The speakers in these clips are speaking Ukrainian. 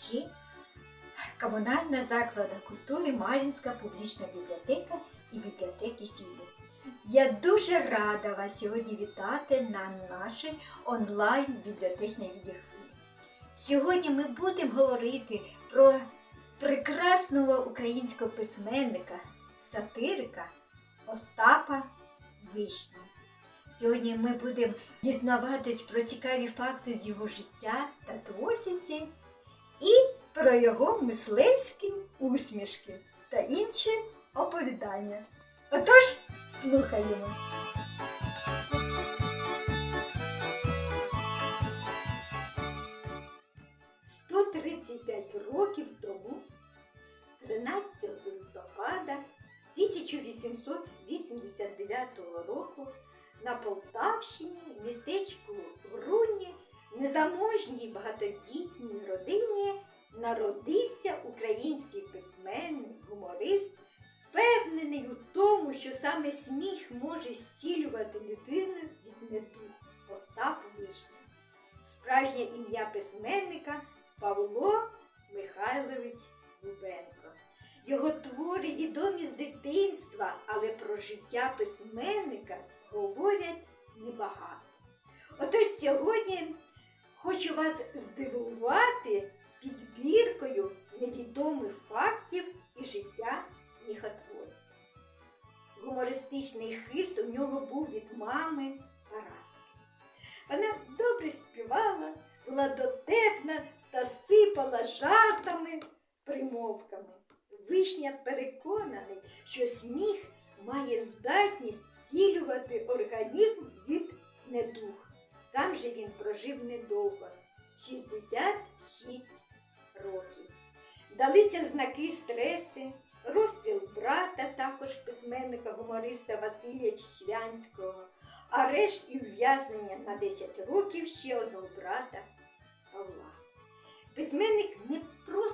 глядачі. Комунальна заклада культури Мар'їнська публічна бібліотека і бібліотеки Філі. Я дуже рада вас сьогодні вітати на нашій онлайн бібліотечній відеохвилі. Сьогодні ми будемо говорити про прекрасного українського письменника, сатирика Остапа Вишня. Сьогодні ми будемо дізнаватись про цікаві факти з його життя та творчості і про його мисливські усмішки та інші оповідання. Отож, слухаємо. «135 років тому, 13 листопада 1889 року на Полтавщині, в містечку Груні, незаможній багатодітній родині народився український письменник, гуморист, впевнений у тому, що саме сміх може зцілювати людину від недуг Остап Вишня. Справжнє ім'я письменника Павло Михайлович Губенко. Його твори відомі з дитинства, але про життя письменника говорять небагато. Отож сьогодні хочу вас здивувати підбіркою невідомих фактів і життя сміхотворця. Гумористичний хист у нього був від мами Параски. Вона добре співала, була дотепна та сипала жартами, примовками. Вишня переконаний, що сміх має здатність зцілювати організм від недуг. Сам же він прожив недовго 66 років. Далися знаки стреси, розстріл брата, також письменника гумориста Василія Чвянського, арешт і ув'язнення на 10 років ще одного брата Павла. Письменник не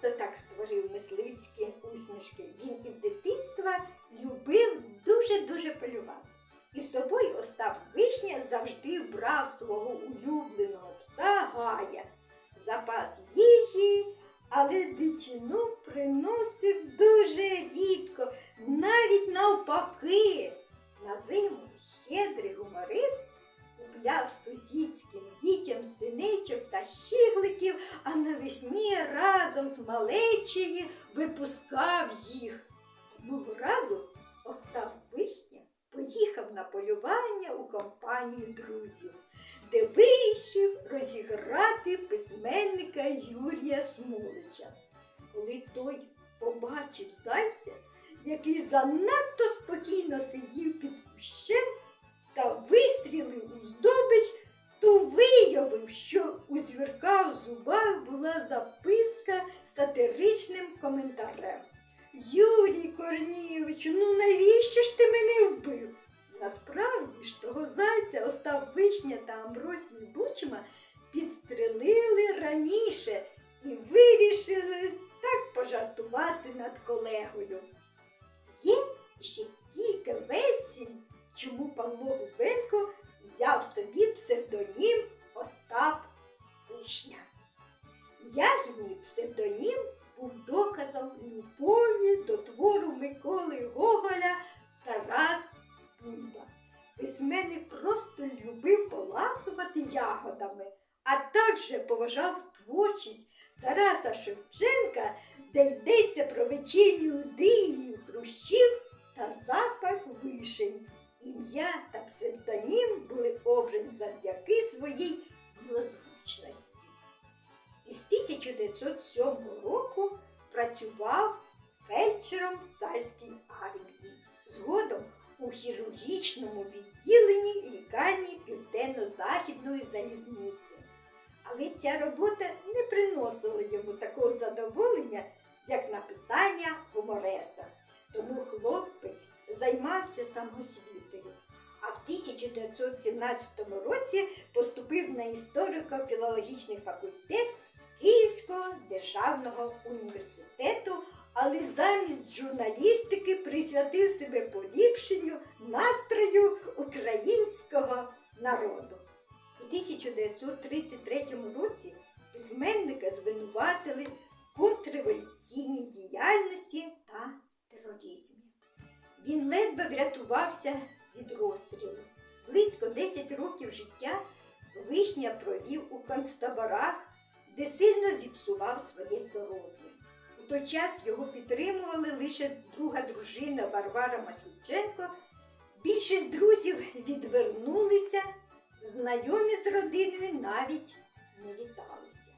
просто так створив мисливські усмішки. Він із дитинства любив дуже-дуже полювати. І з собою Остап Вишня завжди брав свого улюбленого пса Гая. Запас їжі, але дичину приносив дуже рідко, навіть навпаки. На зиму щедрий гуморист купляв сусідським дітям синичок та щігликів, а навесні разом з малечею випускав їх. Одного разу Остап Вишня поїхав на полювання у компанію друзів, де вирішив розіграти письменника Юрія Смолича. Коли той побачив зайця, який занадто спокійно сидів під кущем та вистрілив у здобич, то виявив, що у звірка в зубах була записка з сатиричним коментарем. Юрій Корнійовичу, ну навіщо ж ти мене вбив? Насправді ж того зайця Остап Вишня та Амбросій Бучма підстрелили раніше і вирішили так пожартувати над колегою. Є ще кілька версій, чому Павло Губенко взяв собі псевдонім Остап Вишня. Ягідний псевдонім був доказом любові до твору Миколи Гоголя Тарас Бульба. Письменник просто любив поласувати ягодами, а також поважав творчість Тараса Шевченка, де йдеться про вечірню дивію хрущів та запах вишень. Ім'я та псевдонім були обрані завдяки своїй милозвучності. Із 1907 року працював фельдшером царській армії. Згодом у хірургічному відділенні лікарні Південно-Західної залізниці. Але ця робота не приносила йому такого задоволення, як написання гумореса. Тому хлопець займався самосвітою. А 1917 році поступив на історико-філологічний факультет Київського державного університету, але замість журналістики присвятив себе поліпшенню настрою українського народу. У 1933 році письменника звинуватили в контрреволюційній діяльності та тероризмі. Він ледве врятувався від розстрілу. Близько 10 років життя Вишня провів у концтаборах, де сильно зіпсував своє здоров'я. У той час його підтримували лише друга дружина Варвара Масюченко. Більшість друзів відвернулися, знайомі з родиною навіть не віталися.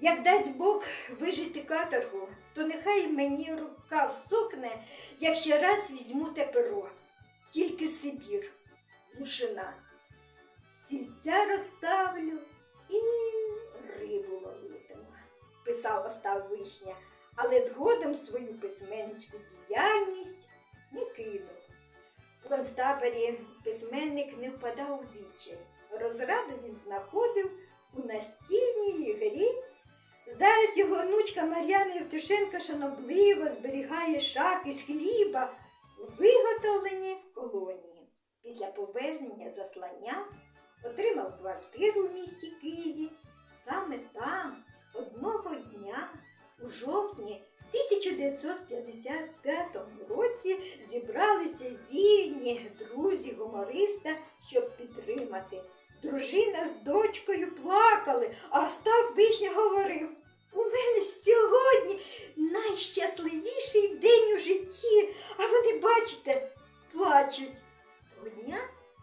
Як дасть Бог вижити каторгу, то нехай мені рука всохне, як ще раз візьму те перо. Тільки Сибір, глушина. Сільця розставлю і рибу ловитиму, писав Остав Вишня, але згодом свою письменницьку діяльність не кинув. У концтаборі письменник не впадав у відчай. Розраду він знаходив у настільній грі. Зараз його онучка Мар'яна Євтушенко шанобливо зберігає шахи з хліба, виготовлені колонії. Після повернення заслання отримав квартиру в місті Києві. Саме там одного дня у жовтні 1955 році зібралися вільні друзі гумориста, щоб підтримати. Дружина з дочкою плакали, а Остап Вишня говорив: у мене ж сьогодні найщасливіший день у житті, а вони, бачите, плачуть. Того дня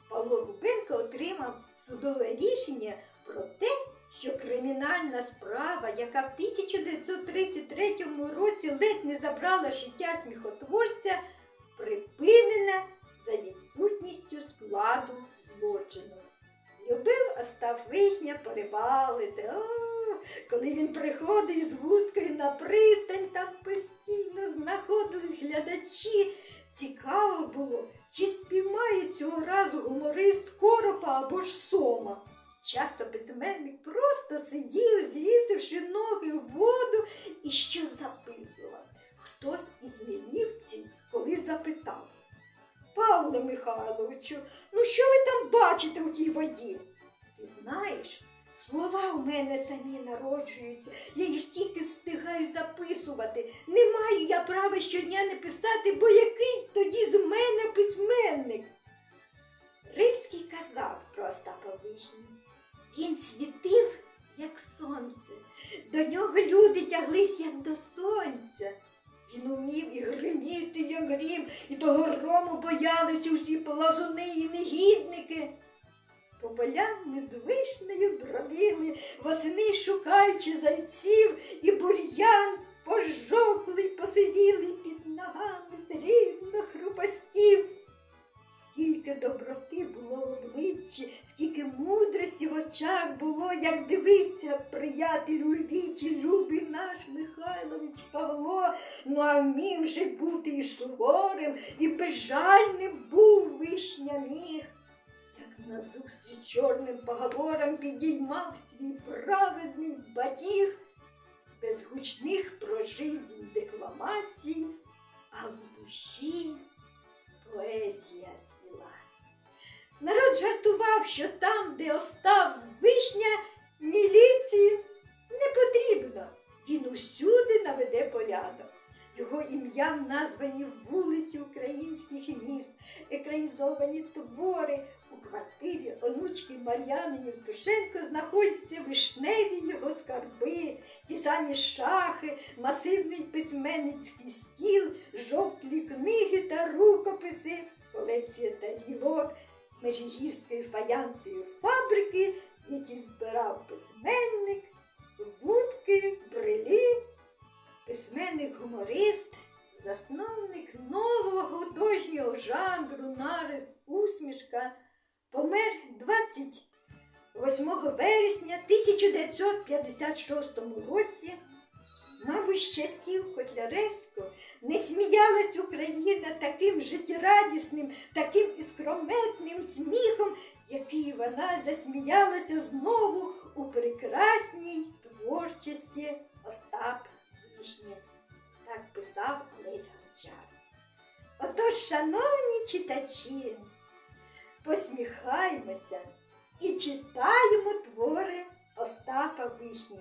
Павло Губенко отримав судове рішення про те, що кримінальна справа, яка в 1933 році ледь не забрала життя сміхотворця, припинена за відсутністю складу злочину. Любив Остап Вишня порибалити. О, коли він приходив з вудкою на пристань, там постійно знаходились глядачі. Цікаво було, чи спіймає цього разу гуморист коропа або ж сома. Часто письменник просто сидів, звісивши ноги в воду і щось записував. Хтось із мілівців колись запитав. Павле Михайловичу, ну що ви там бачите у тій воді? Ти знаєш, слова у мене самі народжуються, я їх тільки встигаю записувати. Не маю я права щодня не писати, бо який тоді з мене письменник. Рильський казав про Остапа Вишню. Він світив, як сонце. До нього люди тяглись, як до сонця. Він умів і гриміти, як грім, і того грому боялися усі плазуни і негідники. По полям бродили, восени шукаючи зайців, і бур'ян пожовклий посиділи під ногами срібно хрупостів. Скільки доброти було в обличчі, скільки мудрості в очах було, як дивиться, приятелю вічі, любий наш Михайлович Павло, ну а вмів же бути і суворим, і безжальним був вишня міг. Назустріч чорним поговорам підіймав свій праведний батіг, без гучних прожив він декламацій, а в душі поезія цвіла. Народ жартував, що там, де остав вишня, міліції не потрібно. Він усюди наведе порядок. Його ім'ям названі вулиці українських міст, екранізовані твори. У квартирі онучки Мар'яни Євтушенко знаходяться вишневі його скарби, ті самі шахи, масивний письменницький стіл, жовтлі книги та рукописи, колекція тарілок Межигірської фаянсової фабрики, які збирав письменник, вудки, брелі, письменник-гуморист, засновник нового художнього жанру, нарис, усмішка, помер 28 вересня 1956 році. Мабуть, з часів Котляревського не сміялась Україна таким життєрадісним, таким іскрометним сміхом, який вона засміялася знову у прекрасній творчості Остап Вишні. Так писав Олесь Гончар. Отож, шановні читачі, посміхаймося і читаємо твори Остапа Вишні.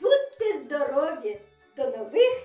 Будьте здорові! До нових!